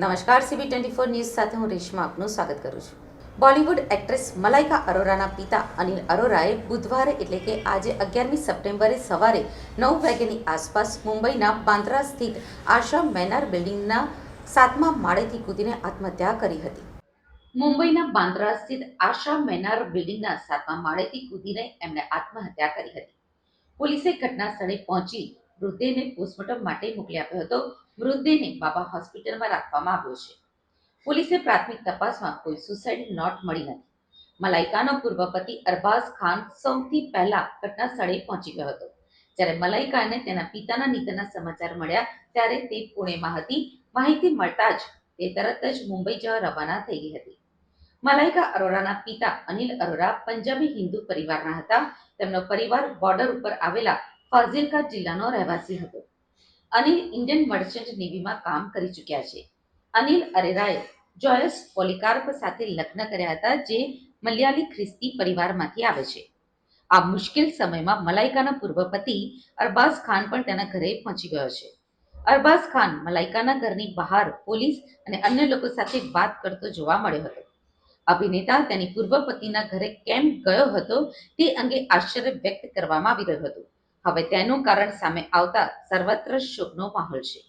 નમસ્કાર CB twenty four news સાથે હું રેશમા આપનું સ્વાગત કરું છું. બોલિવૂડ એક્ટ્રેસ મલાઇકા અરોરાના પિતા અનિલ અરોરાએ બુધવારે એટલે કે આજે અગિયારમી સપ્ટેમ્બરે સવારે નવ વાગ્યાની આસપાસ મુંબઈના બાંદ્રા સ્થિત આશા મેનાર બિલ્ડિંગના સાતમા માળેથી કૂદીને આત્મહત્યા કરી હતી. મુંબઈના બાંદ્રા સ્થિત આશા મેનાર બિલ્ડિંગના સાતમા માળેથી કૂદીને એમણે આત્મહત્યા કરી હતી. પોલીસે ઘટના સ્થળે પહોંચી મૃતદેહને પોસ્ટમોર્ટમ માટે મોકલી આપ્યો હતો. મૃતદેહને બાબા હોસ્પિટલમાં રાખવામાં આવ્યો છે. પોલીસે પ્રાથમિક તપાસમાં કોઈ સુસાઇડ નોટ મળી નથી. મલાઇકાનો પૂર્વ પતિ અરબાઝ ખાન સૌથી પહેલા ઘટના સ્થળે પહોંચી ગયો હતો. જ્યારે મલાઇકાને તેના પિતાના નિધનના સમાચાર મળ્યા ત્યારે તે પુણેમાં હતી. માહિતી મળતા જ તે તરત જ મુંબઈ જવા રવાના થઈ ગઈ હતી. મલાઇકા અરોરાના પિતા અનિલ અરોરા પંજાબી હિન્દુ પરિવારના હતા. તેમનો પરિવાર બોર્ડર ઉપર આવેલા ફાઝિલકા જિલ્લાનો રહેવાસી હતો. અનિલ ઇન્ડિયન મર્ચન્ટ નેવીમાં કામ કરી ચૂક્યા છે. અનિલ અરેરાએ જોયસ પોલિકાર્પ સાથે લગ્ન કર્યા હતા જે મલયાલી ખ્રિસ્તી પરિવારમાંથી આવે છે. આ મુશ્કેલ સમયમાં મલાઇકાના પૂર્વ પતિ અરબાઝ ખાન પણ તેના ઘરે પહોંચી ગયો છે. અરબાઝ ખાન મલાઇકાના ઘરની બહાર પોલીસ અને અન્ય લોકો સાથે વાત કરતો જોવા મળ્યો હતો. અભિનેતા તેની પૂર્વ પતિના ઘરે કેમ ગયો હતો તે અંગે આશ્ચર્ય વ્યક્ત કરવામાં આવી રહ્યું હતું. હવે તેનું કારણ સામે આવતા સર્વત્ર શોકનો માહોલ છે.